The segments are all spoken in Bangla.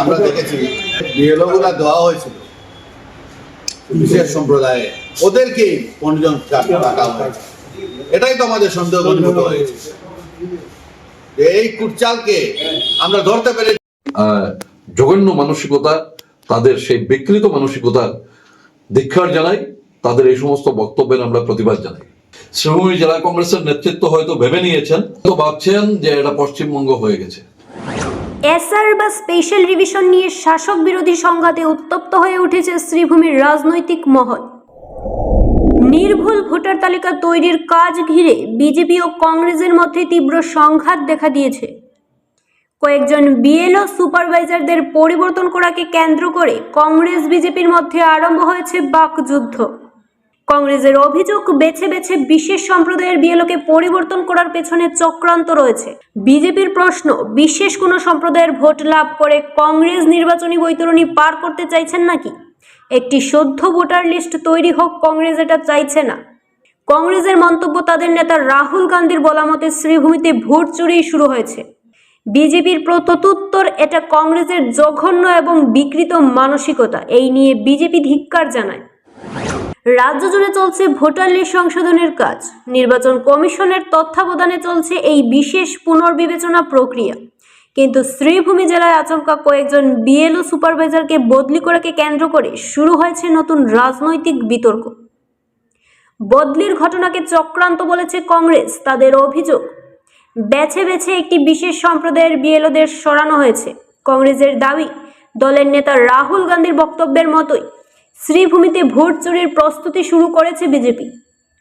আমরা দেখেছি। দেওয়া হয়েছিল। বিশেষ সম্প্রদায়ে। ওদেরকে পঞ্জন এটাই তো আমাদের সন্দেহ হয়েছে। এই কুটচালকে আমরা ধরতে পেরে জঘন্য মানসিকতা, তাদের সেই বিকৃত মানসিকতার ধিক্ষার জানাই, তাদের এই সমস্ত বক্তব্যের আমরা প্রতিবাদ জানাই। শ্রীভূমি জেলা কংগ্রেসের নেতৃত্ব হয়তো ভেবে নিয়েছেন তো ভাবছেন যে এটা পশ্চিমবঙ্গ হয়ে গেছে। এসআর বা স্পেশাল রিভিশন নিয়ে শাসক বিরোধী সংঘাতে উত্তপ্ত হয়ে উঠেছে শ্রীভূমির রাজনৈতিক মহল। নির্ভুল ভোটার তালিকা তৈরির কাজ ঘিরে বিজেপি ও কংগ্রেসের মধ্যে তীব্র সংঘাত দেখা দিয়েছে। কয়েকজন বিএলও সুপারভাইজারদের পরিবর্তন করাকে কেন্দ্র করে কংগ্রেস বিজেপির মধ্যে আরম্ভ হয়েছে বাকযুদ্ধ। কংগ্রেসের অভিযোগ, বেছে বেছে বিশেষ সম্প্রদায়ের বিএলওকে পরিবর্তন করার পেছনে চক্রান্ত রয়েছে। বিজেপির প্রশ্ন, বিশেষ কোনো সম্প্রদায়ের ভোট লাভ করে কংগ্রেস নির্বাচনী বৈতরণী পার করতে চাইছেন নাকি? একটি সদ্য ভোটার লিস্ট তৈরি হোক, কংগ্রেস এটা চাইছে না। কংগ্রেসের মন্তব্য তাদের নেতা রাহুল গান্ধীর বলা মতে শ্রীভূমিতে ভোট চুরি শুরু হয়েছে। বিজেপির প্রত্যুত্তর, এটা কংগ্রেসের জঘন্য এবং বিকৃত মানসিকতা, এই নিয়ে বিজেপি ধিক্কার জানায়। রাজ্য জুড়ে চলছে ভোটার লিস্ট সংশোধনের কাজ। নির্বাচন কমিশনের তত্ত্বাবধানে চলছে এই বিশেষ পুনর্বিবেচনা প্রক্রিয়া। কিন্তু শ্রীভূমি জেলায় আচমকা কয়েকজন বিএলও সুপারভাইজারকে বদলি করাকে কেন্দ্র করে শুরু হয়েছে নতুন রাজনৈতিক বিতর্ক। বদলির ঘটনাকে চক্রান্ত বলেছে কংগ্রেস, তাদের অভিযোগ। বেছে বেছে একটি বিশেষ সম্প্রদায়ের বিএলওদের সরানো হয়েছে। কংগ্রেসের দাবি, দলের নেতা রাহুল গান্ধীর বক্তব্যের মতোই শ্রীভূমিতে ভোট চুরির প্রস্তুতি শুরু করেছে বিজেপি।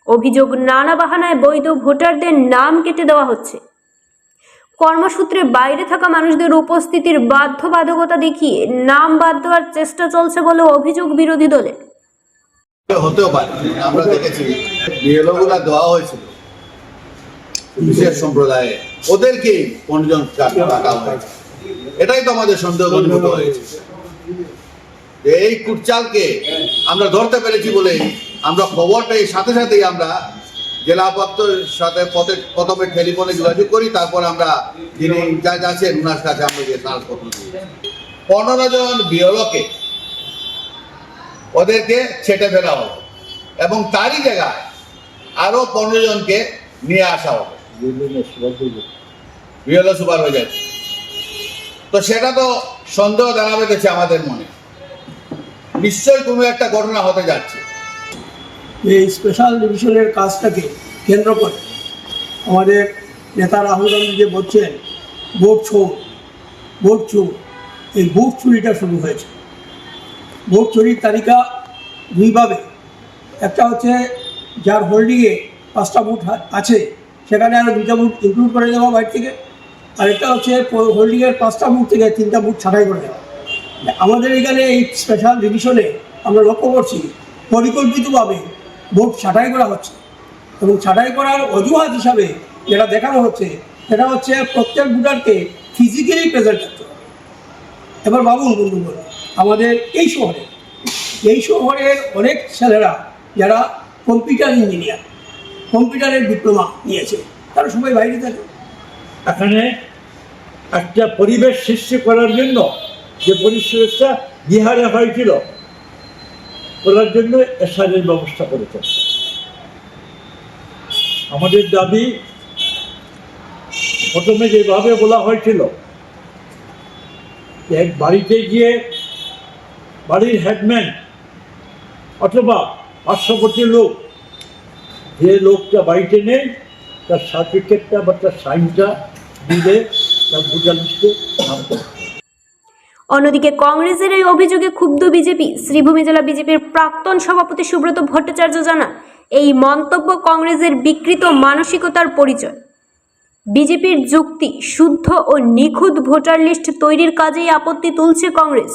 অভিযোগ নানা বাহানায় বৈধ ভোটারদের নাম কেটে দেওয়া হচ্ছে। কর্মসূত্রে বাইরে থাকা মানুষদের উপস্থিতির বাধ্যবাধকতা দেখিয়ে নাম বাদ দেওয়ার চেষ্টা চলছে বলে অভিযোগ বিরোধী দলের। হতেও পারে, আমরা দেখেছি, বিএলওগুলা দেওয়া হয়েছিল বিশেষ সম্প্রদায়ে। ওদেরকে পঞ্জন হয়েছে। এটাই তো আমাদের সন্দেহ হয়েছে। এই কুটচালকে আমরা ধরতে পেরেছি বলেই আমরা খবর পেয়ে সাথে সাথেই আমরা জেলা দপ্তরের সাথে পথে প্রথমে টেলিফোনে যোগাযোগ করি, তারপর আমরা যিনি ইনচার্জ আছেন ওনার কাছে আমরা গিয়ে দিই। পনেরো জন বিয়লকে ওদেরকে ছেটে ফেলা হবে এবং তারই জায়গায় আরও পনেরো জনকে নিয়ে আসা হবে। বিয়লো সুপার হয়ে যাচ্ছে। তো সেটা তো সন্দেহ জানাবে গেছে আমাদের মনে। নিশ্চয়ই কোনো একটা ঘটনা হতে যাচ্ছে। এই স্পেশাল ডিভিশনের কাজটাকে কেন্দ্র করে আমাদের নেতা রাহুল গান্ধী যে বলছেন, ভোট চোর ভোট চোর, এই ভোট চুরিটা শুরু হয়েছে। ভোট চুরির তালিকা দুইভাবে। একটা হচ্ছে যার হোল্ডিংয়ে পাঁচটা বুট আছে, সেখানে আরও দুইটা বুট ইনক্লুড করে দেওয়া বাইরে থেকে। আরেকটা হচ্ছে হোল্ডিংয়ের পাঁচটা বুট থেকে তিনটা বুট ছাঁটাই করে দেওয়া আমাদের এখানে এই স্পেশাল ডিভিশনে আমরা লক্ষ্য করছি, পরিকল্পিতভাবে ভোট ছাঁটাই করা হচ্ছে। এবং ছাঁটাই করার অজুহাত হিসাবে যেটা দেখানো হচ্ছে, সেটা হচ্ছে প্রত্যেক ভোটারকে ফিজিক্যালি প্রেজেন্ট করতে হবে। এবার ভাবুন বন্ধুগণ, আমাদের এই শহরে, এই শহরের অনেক ছেলেরা যারা কম্পিউটার ইঞ্জিনিয়ার কম্পিউটারের ডিপ্লোমা নিয়েছে, তারা সবাই বাইরে থাকে। এখানে একটা পরিবেশ সৃষ্টি করার জন্য যে পরিবেশটা বিহারে হয়েছিল করার জন্য এসআরের ব্যবস্থা করেছে আমাদের দাবি, প্রথমে যেভাবে বলা হয়েছিল এক বাড়িতে গিয়ে বাড়ির হেডম্যান অথবা পার্শ্ববর্তী লোক, যে লোকটা বাড়িতে নেই, তার সার্টিফিকেটটা বা তার সাইনটা দিলে তার ভোটার লিস্টে নাম। অন্যদিকে কংগ্রেসের এই অভিযোগে ক্ষুব্ধ বিজেপি, শ্রীভূমি জেলা বিজেপির প্রাক্তন সভাপতি সুব্রত ভট্টাচার্য জানান, এই মন্তব্য কংগ্রেসের বিকৃত মানসিকতার পরিচয়। বিজেপির যুক্তি শুদ্ধ ও নিখুঁত ভোটার লিস্ট তৈরির কাজেই আপত্তি তুলছে কংগ্রেস।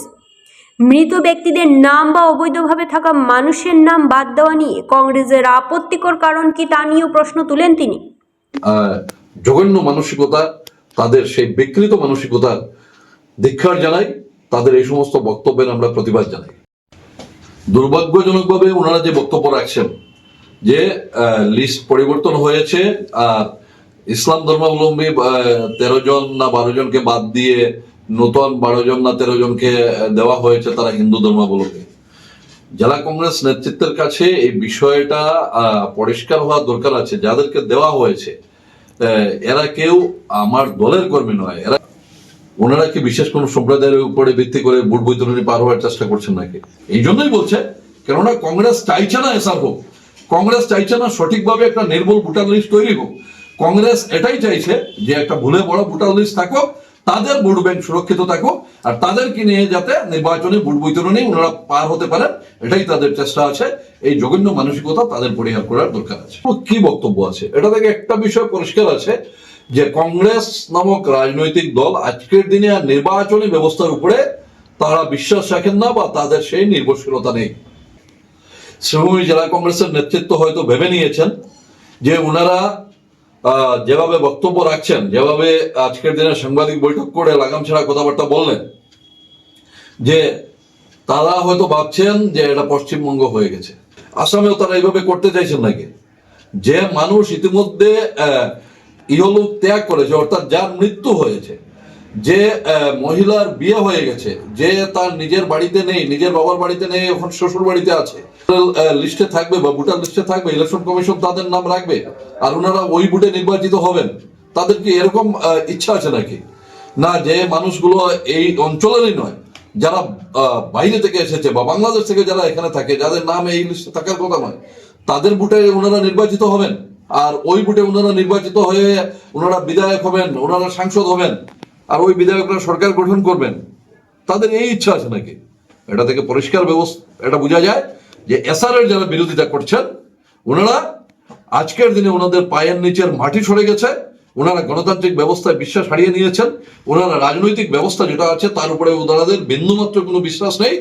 মৃত ব্যক্তিদের নাম বা অবৈধভাবে থাকা মানুষের নাম বাদ দেওয়া নিয়ে কংগ্রেসের আপত্তিকর কারণ কি তা নিয়েও প্রশ্ন তুলেন তিনি। জঘন্য মানসিকতা, তাদের সেই বিকৃত মানসিকতার ধিক্ষার জানাই তাদের এই সমস্ত বক্তব্যের আমরা প্রতিবাদ জানাই। দুর্ভাগ্যজনকভাবে ওনারা যে বক্তব্য রাখছেন, যে লিস্ট পরিবর্তন হয়েছে, আর ইসলাম ধর্মাবলম্বী তেরো জন না বারো জনকে বাদ দিয়ে নতুন বারো জন না তেরো জনকে দেওয়া হয়েছে তারা হিন্দু ধর্মাবলম্বী। জেলা কংগ্রেস নেতৃত্বের কাছে এই বিষয়টা পরিষ্কার হওয়া দরকার আছে। যাদেরকে দেওয়া হয়েছে এরা কেউ আমার দলের কর্মী নয়। এরা ওনারা কি বিশেষ কোনো সম্প্রদায়ের উপরে ভিত্তি করে বুট বৈতরণী পার হওয়ার চেষ্টা করছেন নাকি? এই জন্যই বলছে, কেননা কংগ্রেস চাইছে না এসআর হোক। কংগ্রেস চাইছে না সঠিকভাবে একটা নির্ভুল ভোটার লিস্ট তৈরি হোক। কংগ্রেস এটাই চাইছে যে একটা ভুলে বড় ভোটার লিস্ট থাকুক, তাদের ভোট ব্যাংক সুরক্ষিত থাকুক, আর তাদেরকে নিয়ে যাতে নির্বাচনে ভোট বৈতরণী ওনারা পার হতে পারেন, এটাই তাদের চেষ্টা আছে। এই জঘন্য মানসিকতা তাদের পরিহার করার দরকার আছে। কি বক্তব্য আছে? এটা থেকে একটা বিষয় পরিষ্কার আছে যে কংগ্রেস নামক রাজনৈতিক দল আজকের দিনে আর নির্বাচনী ব্যবস্থার উপরে তারা বিশ্বাস রাখেন না বা তাদের সেই নির্ভরশীলতা নেই। শ্রীভূমি জেলা কংগ্রেসের নেতৃত্ব হয়তো ভেবে নিয়েছেন যে ওনারা যেভাবে বক্তব্য রাখছেন, যেভাবে আজকের দিনে সাংবাদিক বৈঠক করে লাগাম ছাড়া কথাবার্তা বললেন, যে তারা হয়তো ভাবছেন যে এটা পশ্চিমবঙ্গ হয়ে গেছে। আসামেও তারা এইভাবে করতে চাইছেন নাকি? যে মানুষ ইতিমধ্যে ইহলোক ত্যাগ করেছে, অর্থাৎ যার মৃত্যু হয়েছে। যে মহিলার বিয়ে হয়ে গেছে, যে তার নিজের বাড়িতে নেই, নিজের বাবার বাড়িতে নেই, এখন শ্বশুর বাড়িতে আছে। লিস্টে থাকবে বা ভোটার লিস্টে থাকবে, ইলেকশন কমিশন তাদের নাম রাখবে, আর ওনারা ওই ভোটে নির্বাচিত হবেন। তাদের কি এরকম ইচ্ছা আছে নাকি? না, যে মানুষগুলো এই অঞ্চলেরই নয়, যারা বাইরে থেকে এসেছে বা বাংলাদেশ থেকে যারা এখানে থাকে, যাদের নাম এই লিস্টে থাকার কথা নয়, তাদের বুটে ওনারা নির্বাচিত হবেন। আর ওই বুটে ওনারা নির্বাচিত হয়ে ওনারা বিধায়ক হবেন, ওনারা সাংসদ হবেন, আর ওই বিধায়করা সরকার গঠন করবেন, তাদের এই ইচ্ছা আছে নাকি? এটা থেকে পরিষ্কার ব্যবস্থা, এটা বোঝা যায় যে এসআর এর যারা বিরোধিতা করছেন, ওনারা আজকের দিনে ওনাদের পায়ের নিচের মাটি সরে গেছে, ওনারা গণতান্ত্রিক ব্যবস্থায় বিশ্বাস হারিয়ে নিয়েছেন, ওনারা রাজনৈতিক ব্যবস্থা যেটা আছে তার উপরে ওনাদের বিন্দুমাত্র কোনো বিশ্বাস নেই।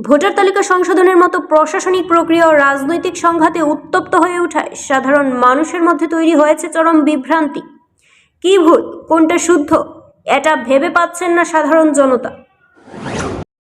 ভোটার তালিকা সংশোধনের মতো প্রশাসনিক প্রক্রিয়া ও রাজনৈতিক সংঘাতে উত্তপ্ত হয়ে ওঠায় সাধারণ মানুষের মধ্যে তৈরি হয়েছে চরম বিভ্রান্তি। কি ভুল? কোনটা শুদ্ধ? এটা ভেবে পাচ্ছেন না সাধারণ জনতা।